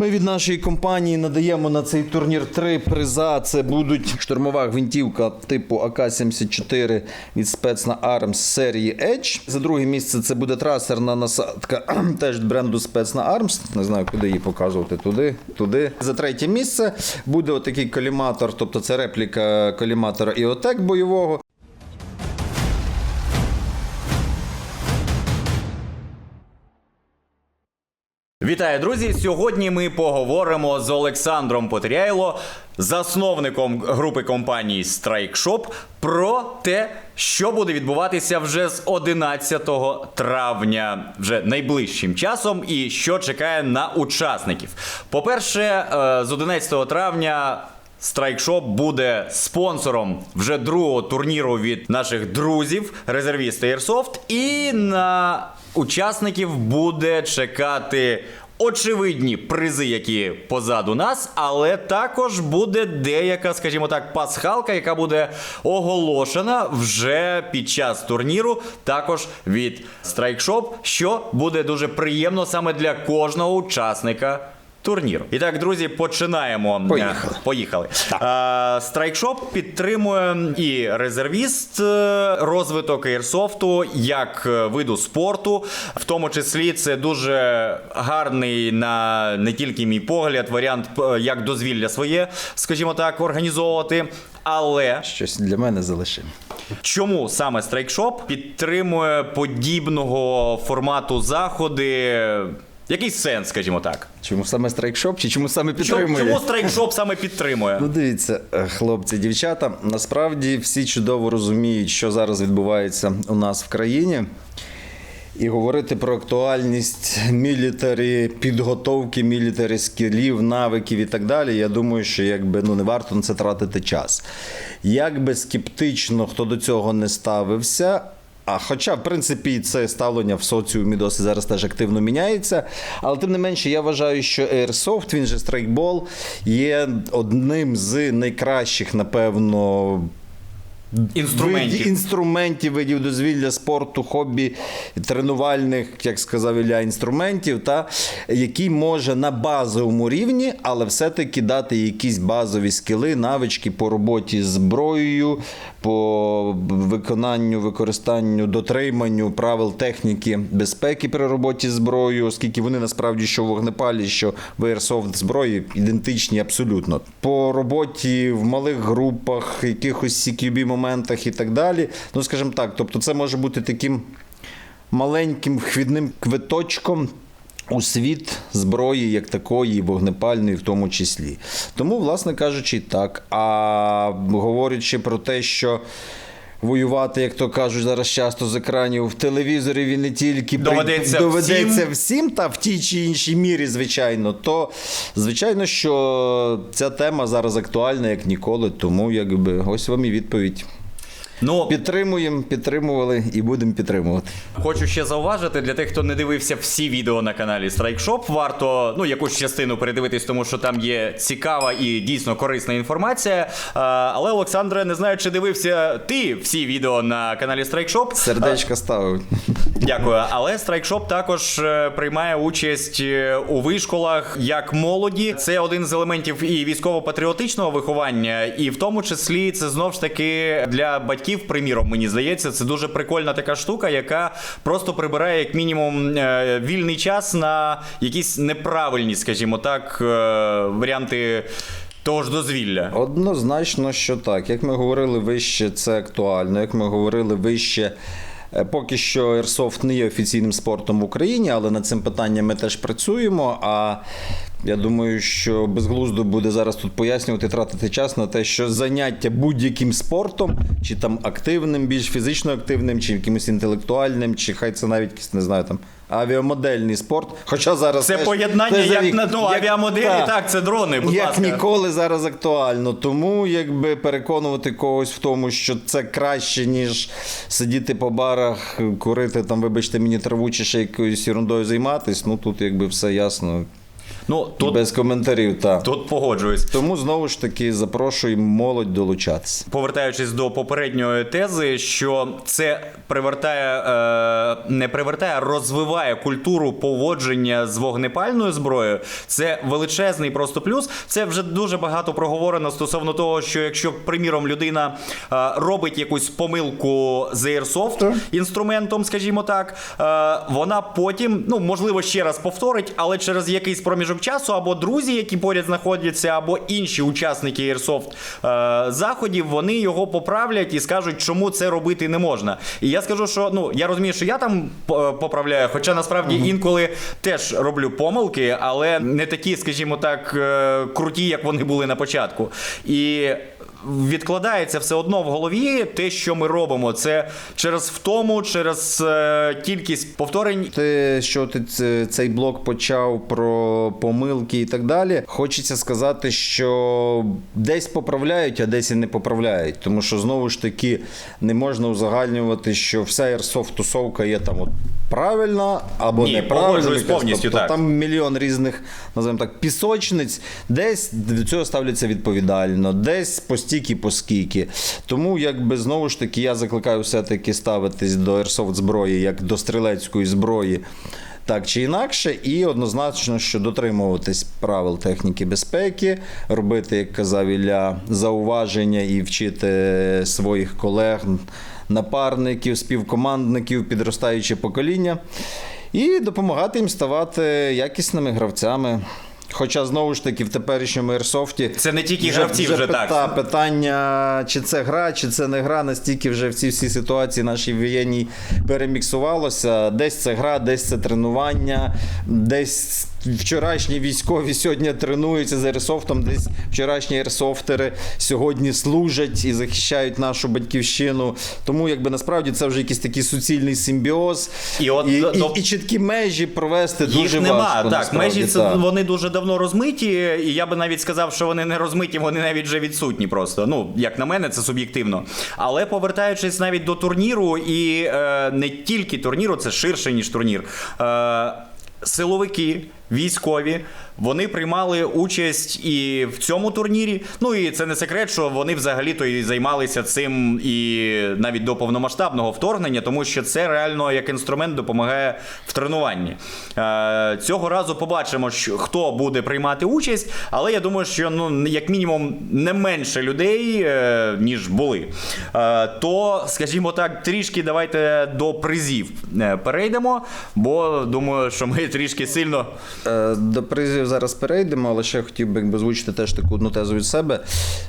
Ми від нашої компанії надаємо на цей турнір три приза. Це будуть штурмова гвинтівка типу АК-74 від спецна Arms серії Edge. За друге місце це буде трасерна насадка теж бренду спецна Arms. Не знаю, куди її показувати. Туди, туди. За третє місце буде отакий коліматор, тобто це репліка коліматора Іотек бойового. Вітаю, друзі! Сьогодні ми поговоримо з Олександром Потеряйло, засновником групи компаній Shop, про те, що буде відбуватися вже з 11 травня, вже найближчим часом, і що чекає на учасників. По-перше, е, з 11 травня. Shop буде спонсором вже другого турніру від наших друзів, резервісти Airsoft. І на учасників буде чекати очевидні призи, які позаду нас, але також буде деяка, скажімо так, пасхалка, яка буде оголошена вже під час турніру, також від Shop, що буде дуже приємно саме для кожного учасника. Турніру. І так, друзі, починаємо. Поїхали. Е, Поїхали. Страйкшоп підтримує і резервіст е, розвиток ейрсофту як е, виду спорту. В тому числі це дуже гарний на не тільки мій погляд, варіант як дозвілля своє, скажімо так, організовувати. Але Щось для мене залишимо. Чому саме страйкшоп підтримує подібного формату заходи? Який сенс, скажімо так? Чому саме страйкшоп чи чому саме підтримує? чому страйкшоп саме підтримує? Ну, дивіться, е, хлопці, дівчата, насправді всі чудово розуміють, що зараз відбувається у нас в країні. І говорити про актуальність мілітарі, підготовки мілітарі скілів, навиків і так далі. Я думаю, що якби ну не варто на це тратити час. Як би скептично хто до цього не ставився. А хоча, в принципі, це ставлення в соціумі досить зараз теж активно міняється. Але тим не менше, я вважаю, що Airsoft, він же страйкбол, є одним з найкращих, напевно, Інструментів. Видів, інструментів, видів дозвілля, спорту, хобі, тренувальних, як сказав Ілля, інструментів, та, який може на базовому рівні, але все-таки дати якісь базові скіли, навички по роботі з зброєю, по виконанню, використанню, дотриманню правил техніки безпеки при роботі з зброєю, оскільки вони насправді що в вогнепалі, що в Airsoft зброї ідентичні абсолютно. По роботі в малих групах, якихось CQB моментах і так далі. Ну, скажімо так, тобто це може бути таким маленьким хвідним квиточком. У світ зброї як такої, вогнепальної в тому числі. Тому, власне кажучи, так. А говорячи про те, що воювати, як то кажуть, зараз часто з екранів в телевізорі він не тільки при- Доведеться доведеться всім. всім, та в тій чи іншій мірі, звичайно, то звичайно, що ця тема зараз актуальна як ніколи. Тому якби ось вам і відповідь. Ну, Підтримуємо, підтримували і будемо підтримувати. Хочу ще зауважити для тих, хто не дивився всі відео на каналі Strike Shop, варто ну якусь частину передивитись, тому що там є цікава і дійсно корисна інформація. А, але Олександре, не знаю, чи дивився ти всі відео на каналі Strike Shop. Сердечка ставив. Дякую. Але Strike Shop також е, приймає участь е, у вишколах як молоді. Це один з елементів і військово-патріотичного виховання, і в тому числі це знов ж таки для батьків, приміром, мені здається, це дуже прикольна така штука, яка просто прибирає як мінімум е, вільний час на якісь неправильні, скажімо так, е, варіанти того ж дозвілля. Однозначно, що так. Як ми говорили вище, це актуально. Як ми говорили вище. е, Поки що Airsoft не є офіційним спортом в Україні, але над цим питанням ми теж працюємо. А я думаю, що безглуздо буде зараз тут пояснювати, тратити час на те, що заняття будь-яким спортом, чи там активним, більш фізично активним, чи якимось інтелектуальним, чи хай це навіть не знаю, там авіамодельний спорт. Хоча зараз Це теж- поєднання теж як як- на ну, як- авіамоделі, так. так, це дрони. Будь Як ласка. ніколи зараз актуально. Тому якби переконувати когось в тому, що це краще, ніж сидіти по барах, курити там, вибачте, мені траву чи ще якоюсь ерундою займатися. Ну тут якби все ясно. Ну, Тут... Без коментарів, так. тут погоджуюсь. Тому знову ж таки запрошуємо молодь долучатися. Повертаючись до попередньої тези, що це привертає, е, не привертає, а розвиває культуру поводження з вогнепальною зброєю. Це величезний просто плюс. Це вже дуже багато проговорено стосовно того, що якщо, приміром, людина е, робить якусь помилку з Airsoft Так. інструментом, скажімо так, е, вона потім, ну можливо, ще раз повторить, але через якийсь проміжок часу, або друзі, які поряд знаходяться, або інші учасники Airsoft е, заходів, вони його поправлять і скажуть, чому це робити не можна. І я скажу, що ну я розумію, що я там е, поправляю, хоча насправді інколи теж роблю помилки, але не такі, скажімо так, е, круті, як вони були на початку. І відкладається все одно в голові те, що ми робимо. Це через втому, через е, кількість повторень. Те, що ти цей блок почав про помилки і так далі, хочеться сказати, що десь поправляють, а десь і не поправляють. Тому що знову ж таки не можна узагальнювати, що вся airsoft тусовка є там от правильна або Ні, неправильна. погоджуюсь повністю, тобто, так. Там мільйон різних, називаємо так, пісочниць, десь до цього ставляться відповідально, десь по стільки, по скільки. Тому, якби знову ж таки, я закликаю все-таки ставитись до airsoft зброї як до стрілецької зброї. Так чи інакше, і однозначно, що дотримуватись правил техніки безпеки, робити, як казав Ілля, зауваження і вчити своїх колег, напарників, співкомандників, підростаюче покоління, і допомагати їм ставати якісними гравцями. Хоча знову ж таки в теперішньому ерсофті Це не тільки гравці вже так. пита- питання, чи це гра, чи це не гра, настільки вже в ці всі ситуації нашій воєнній переміксувалося. Десь це гра, десь це тренування, десь вчорашні військові сьогодні тренуються з ерсофтом, десь вчорашні ерсофтери сьогодні служать і захищають нашу батьківщину. Тому якби насправді це вже якийсь такий суцільний симбіоз. І от і, до- і, і чіткі межі провести Їх дуже нема. важко. так, межі це так. вони дуже давно розмиті, і я би навіть сказав, що вони не розмиті, вони навіть вже відсутні просто. Ну, як на мене, це суб'єктивно. Але повертаючись навіть до турніру, і е, не тільки турніру, це ширше, ніж турнір. Е, силовики, військові. Вони приймали участь і в цьому турнірі. Ну і це не секрет, що вони взагалі-то і займалися цим і навіть до повномасштабного вторгнення, тому що це реально як інструмент допомагає в тренуванні. Е, цього разу побачимо, хто буде приймати участь, але я думаю, що ну як мінімум не менше людей, е, ніж були. Е, то, скажімо так, трішки давайте до призів перейдемо, бо думаю, що ми трішки сильно. До призів зараз перейдемо, але ще хотів би якби, озвучити теж таку одну тезу від себе.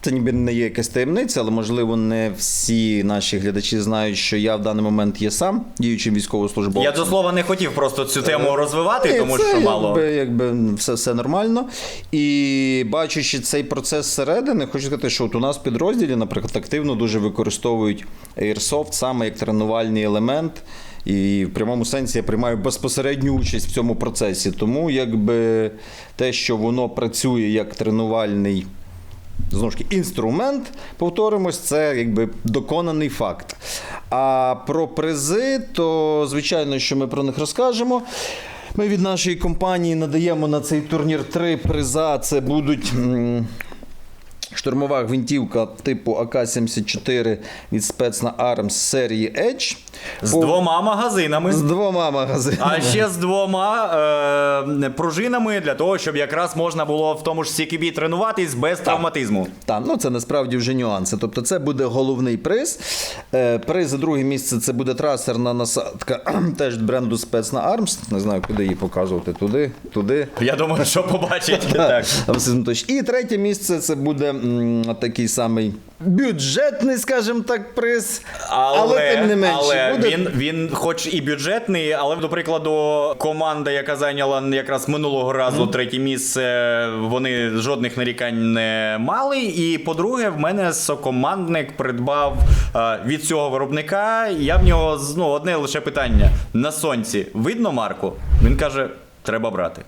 Це ніби не є якась таємниця, але можливо не всі наші глядачі знають, що я в даний момент є сам діючим військовослужбовцем. Я до слова не хотів просто цю тему розвивати, Ні, тому це, що мало. Якби, якби все, все нормально. І бачачи цей процес зсередини, хочу сказати, що от у нас в підрозділі, наприклад, активно дуже використовують Airsoft саме як тренувальний елемент. І в прямому сенсі я приймаю безпосередню участь в цьому процесі. Тому якби те, що воно працює як тренувальний знову ж таки, інструмент, повторимось, це якби доконаний факт. А про призи, то звичайно, що ми про них розкажемо. Ми від нашої компанії надаємо на цей турнір три приза. Це будуть. Штурмова гвинтівка типу АК-74 від спецна Arms серії Edge. З По- двома магазинами. з двома магазинами. А ще з двома е, пружинами для того, щоб якраз можна було в тому ж CQB тренуватись без травматизму. Так, ну це насправді вже нюанси. Тобто, це буде головний приз. Е, приз за друге місце це буде трасерна насадка теж бренду Спецна Arms. Не знаю, куди її показувати. Туди, туди. Я думаю, що побачить. так. І третє місце це буде такий самий бюджетний, скажімо так, приз. Але, тим не менше, але буде він, він хоч і бюджетний, але, до прикладу, команда, яка зайняла якраз минулого разу третє місце, вони жодних нарікань не мали. І по-друге, в мене сокомандник придбав е, від цього виробника. Я в нього ну, одне лише питання: на сонці видно марку? Він каже: треба брати.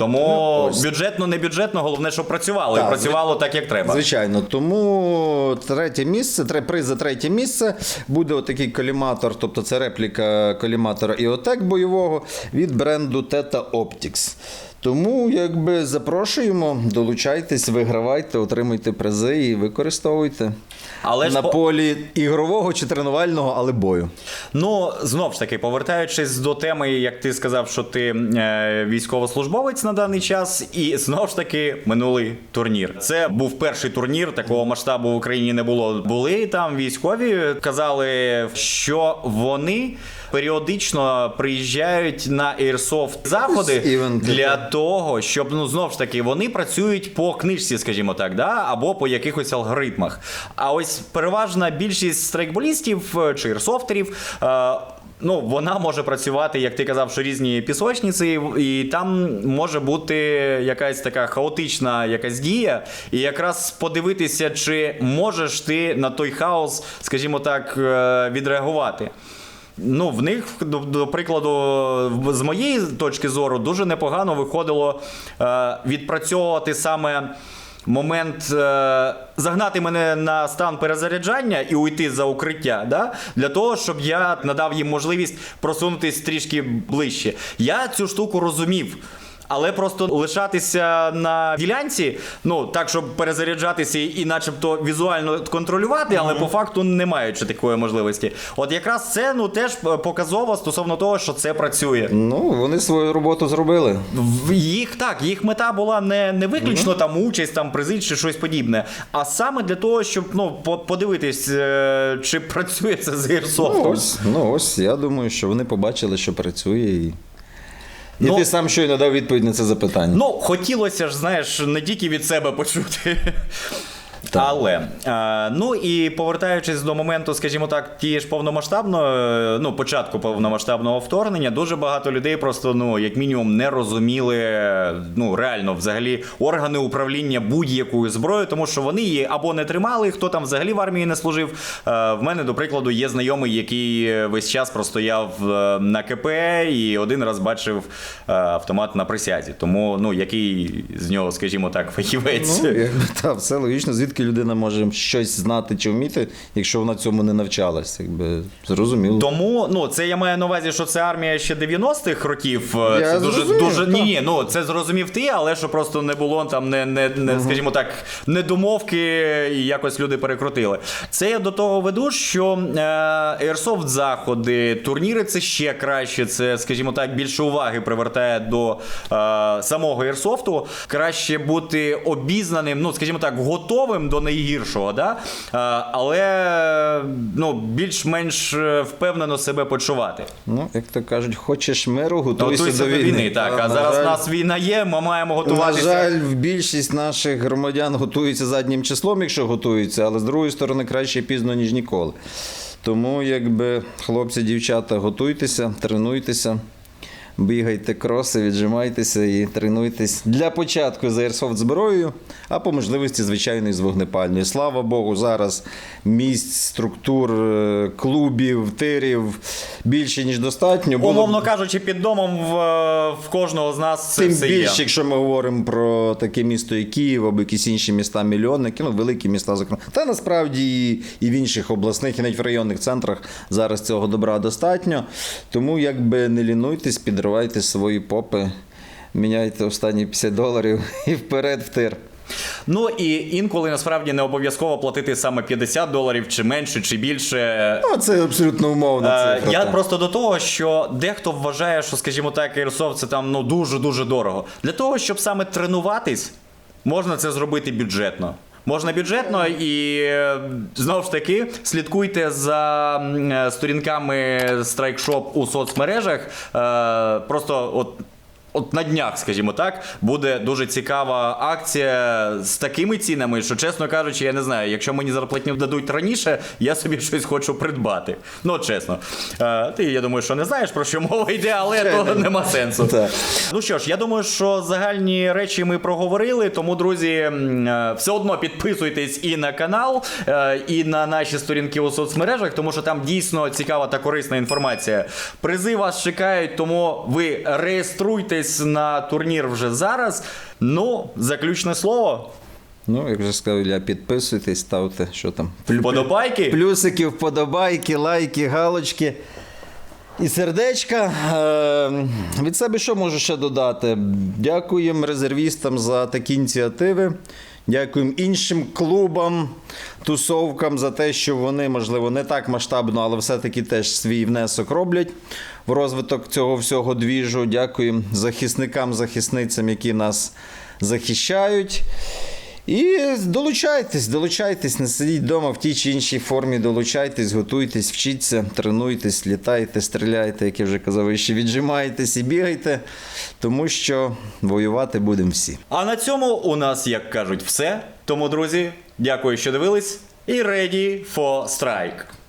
Тому Ну, бюджетно, не бюджетно, головне, щоб працювало. Так, і працювало так, як треба. Звичайно, тому третє місце, три приз за третє місце буде отакий коліматор, тобто це репліка коліматора Іотек бойового від бренду Teta Optics. Тому якби запрошуємо, долучайтесь, вигравайте, отримуйте призи і використовуйте Але на по- полі ігрового чи тренувального, але бою. Ну, знов ж таки, повертаючись до теми, як ти сказав, що ти е, військовослужбовець на даний час, і знов ж таки минулий турнір. Це був перший турнір, такого масштабу в Україні не було. Були там військові, казали, що вони періодично приїжджають на Airsoft заходи для того, щоб ну знов ж таки вони працюють по книжці, скажімо так, да? або по якихось алгоритмах. А ось переважна більшість страйкболістів е, чи ірсофтерів. Е, Ну, вона може працювати, як ти казав, що різні пісочниці, і там може бути якась така хаотична якась дія, і якраз подивитися, чи можеш ти на той хаос, скажімо так, е, відреагувати. Ну, в них, до, до прикладу, з моєї точки зору, дуже непогано виходило е, відпрацьовувати саме момент е, загнати мене на стан перезаряджання і уйти за укриття, да? для того, щоб я надав їм можливість просунутись трішки ближче. Я цю штуку розумів. Але просто лишатися на ділянці, ну так, щоб перезаряджатися і, начебто, візуально контролювати, але по факту не маючи такої можливості. От якраз це ну теж показово стосовно того, що це працює. Ну, вони свою роботу зробили. В їх так, їх мета була не, не виключно там участь, там призи чи щось подібне, а саме для того, щоб ну по- подивитись, е, чи працює це з Ну Airsoft. ось, ну ось, я думаю, що вони побачили, що працює. І, і Ну- ти сам щойно дав відповідь на це запитання. Ну, хотілося ж, знаєш, не тільки від себе почути. Але е, ну і повертаючись до моменту, скажімо так, тієї ж повномасштабної, ну початку повномасштабного вторгнення, дуже багато людей просто ну як мінімум не розуміли ну реально взагалі органи управління будь-якою зброєю, тому що вони її або не тримали, хто там взагалі в армії не служив. Е, в мене, до прикладу, є знайомий, який весь час простояв е, на КП і один раз бачив е, автомат на присязі. Тому ну який з нього, скажімо так, фахівець. Ну, та, все логічно, звідки людина може щось знати чи вміти, якщо вона цьому не навчалась. Якби, зрозуміло. Тому ну це я маю на увазі, що це армія ще 90-х років. е, Я це дуже зрозумів, дуже ні, ні, ну це зрозумів ти, але що просто не було там, не, не, не скажімо так, недомовки, і якось люди перекрутили. Це я до того веду, що е, Airsoft заходи, турніри це ще краще. Це, скажімо так, більше уваги привертає до е, самого Airsoft. Краще бути обізнаним, ну скажімо так, готовим до найгіршого, да? Але ну, більш-менш е, впевнено себе почувати. Ну, як то кажуть, хочеш миру, готуйся, Готуйся до війни. так. Та, А на зараз жаль, нас війна є, ми маємо На жаль, більшість наших громадян готуються заднім числом, якщо готуються, але з другої сторони краще пізно, ніж ніколи. Тому, якби хлопці, дівчата, готуйтеся, тренуйтеся, бігайте кроси, віджимайтеся і тренуйтесь для початку з Airsoft зброєю, а по можливості, звичайно, і з вогнепальною. Слава Богу, зараз місць, структур, е, клубів, тирів більше, ніж достатньо. Було Умовно кажучи, під домом в, в кожного з нас це Тим все більше, є. якщо ми говоримо про таке місто, як Київ, або якісь інші міста мільйонники, ну великі міста, зокрема. Та насправді і, і в інших обласних, і навіть в районних центрах зараз цього добра достатньо. Тому якби не лінуйтесь, підривайте свої попи, міняйте останні 50 доларів і вперед в тир. Ну і інколи насправді не обов'язково платити саме 50 доларів, чи менше, чи більше. Ну, це абсолютно умовна Е. Я так. просто до того, що дехто вважає, що, скажімо так, Airsoft це там ну дуже дуже дорого. Для того, щоб саме тренуватись, можна це зробити бюджетно. Можна бюджетно і е, знову ж таки слідкуйте за е, сторінками страйкшоп у соцмережах. Е, Просто от. От на днях, скажімо так, буде дуже цікава акція з такими цінами, що, чесно кажучи, я не знаю, якщо мені зарплатню дадуть раніше, я собі щось хочу придбати. Ну, чесно. Е, ти, я думаю, що не знаєш, про що мова йде, але Ще то не. нема сенсу. Так. Ну що ж, я думаю, що загальні речі ми проговорили. Тому, друзі, е, все одно підписуйтесь і на канал, е, і на наші сторінки у соцмережах, тому що там дійсно цікава та корисна інформація. Призи вас чекають, тому ви реєструйтесь на турнір вже зараз. Ну, заключне слово. Ну, як вже сказав, Ілля, підписуйтесь, ставте, що там. Вподобайки. Плюсики, вподобайки, лайки, галочки. і сердечка. Е, Від себе що можу ще додати? Дякуємо резервістам за такі ініціативи. Дякуємо іншим клубам, тусовкам за те, що вони, можливо, не так масштабно, але все-таки теж свій внесок роблять в розвиток цього всього двіжу. Дякуємо захисникам, захисницям, які нас захищають. І долучайтесь, долучайтесь, не сидіть вдома в тій чи іншій формі, долучайтесь, готуйтесь, вчіться, тренуйтесь, літайте, стріляйте, як я вже казав, і ще віджимайтесь і бігайте, тому що воювати будемо всі. А на цьому у нас, як кажуть, все. Тому, друзі, дякую, що дивились. І ready for strike.